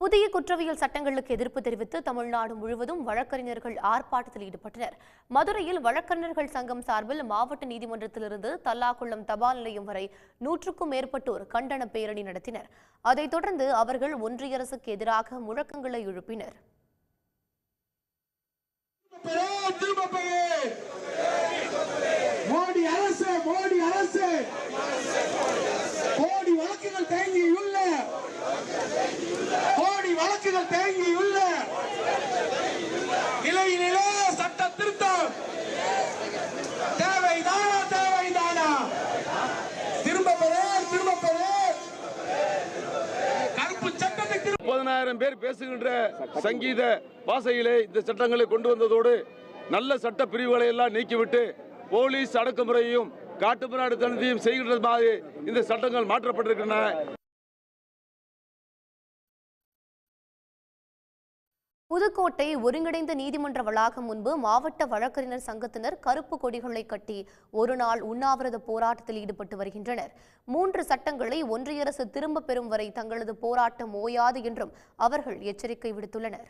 புதிய குற்றவியல் சட்டங்களுக்கு எதிர்ப்பு தெரிவித்து தமிழ்நாடு முழுவதும் வழக்கறிஞர்கள் ஆர்ப்பாட்டத்தில் ஈடுபட்டனர் மதுரையில் வழக்கறிஞர்கள் சங்கம் சார்பில் மாவட்ட நீதிமன்றத்திலிருந்து தல்லாக்குளம் தபால் நிலையம் வரை நூற்றுக்கும் மேற்பட்டோர் கண்டன பேரணி நடத்தினர் அதைத் தொடர்ந்து அவர்கள் ஒன்றிய அரசுக்கு எதிராக முழக்கங்களை எழுப்பினர் மோடி அரசு மோடி அரசு கோடி வழக்குகள் தயங்கியுள்ள கோடி தேங்கியுள்ள நிலை சட்ட திருத்தம். தேவைதானா தேவைதானா? திரும்ப பெறே திரும்ப பெறே. கருப்பு சட்டத்தை திரும்ப முப்பதனாயிரம் பேர் பேசுகின்ற சங்கீத பாசையிலே இந்த சட்டங்களை கொண்டு வந்ததோடு நல்ல சட்ட பிரிவுகளை எல்லாம் நீக்கிவிட்டு போலீஸ் அடக்குமுறையையும் காட்டுமிராடு தனத்தையும் செய்கின்றது மாதிரி இந்த சட்டங்கள் மாற்றப்பட்டிருக்கின்றன. புதுக்கோட்டை ஒருங்கிணைந்த நீதிமன்ற வளாகம் முன்பு மாவட்ட வழக்கறிஞர் சங்கத்தினர் கருப்பு கொடிகளை கட்டி ஒரு நாள் உண்ணாவிரத போராட்டத்தில் ஈடுபட்டு வருகின்றனர். மூன்று சட்டங்களை ஒன்றிய அரசு திரும்பப் பெறும் வரை தங்களது போராட்டம் ஓயாது என்றும் அவர்கள் எச்சரிக்கை விடுத்துள்ளனர்.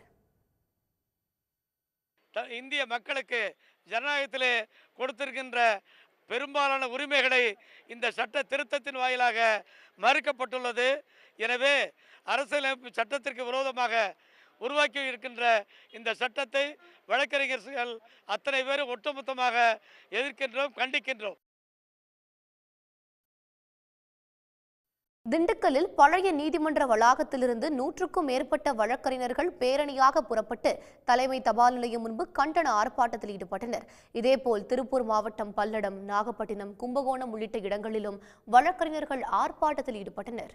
த- இந்திய மக்களுக்கு ஜனநாயகத்திலே கொடுத்திருக்கின்ற பெரும்பாலான உரிமைகளை இந்த சட்ட திருத்தத்தின் வாயிலாக மறுக்கப்பட்டுள்ளது. எனவே அரசியலமைப்பு சட்டத்திற்கு விரோதமாக உருவாக்கி இருக்கின்ற இந்த சட்டத்தை வழக்கறிஞர்கள் அத்தனை பேரும் ஒட்டுமொத்தமாக எதிர்க்கின்றோம் கண்டிக்கின்றோம். திண்டுக்கல்லில் பழைய நீதிமன்ற வளாகத்திலிருந்து நூற்றுக்கும் மேற்பட்ட வழக்கறிஞர்கள் பேரணியாக புறப்பட்டு தலைமை தபால் நிலையம் முன்பு கண்டன ஆர்ப்பாட்டத்தில் ஈடுபட்டனர். இதேபோல் திருப்பூர் மாவட்டம் பல்லடம் நாகப்பட்டினம் கும்பகோணம் உள்ளிட்ட இடங்களிலும் வழக்கறிஞர்கள் ஆர்ப்பாட்டத்தில் ஈடுபட்டனர்.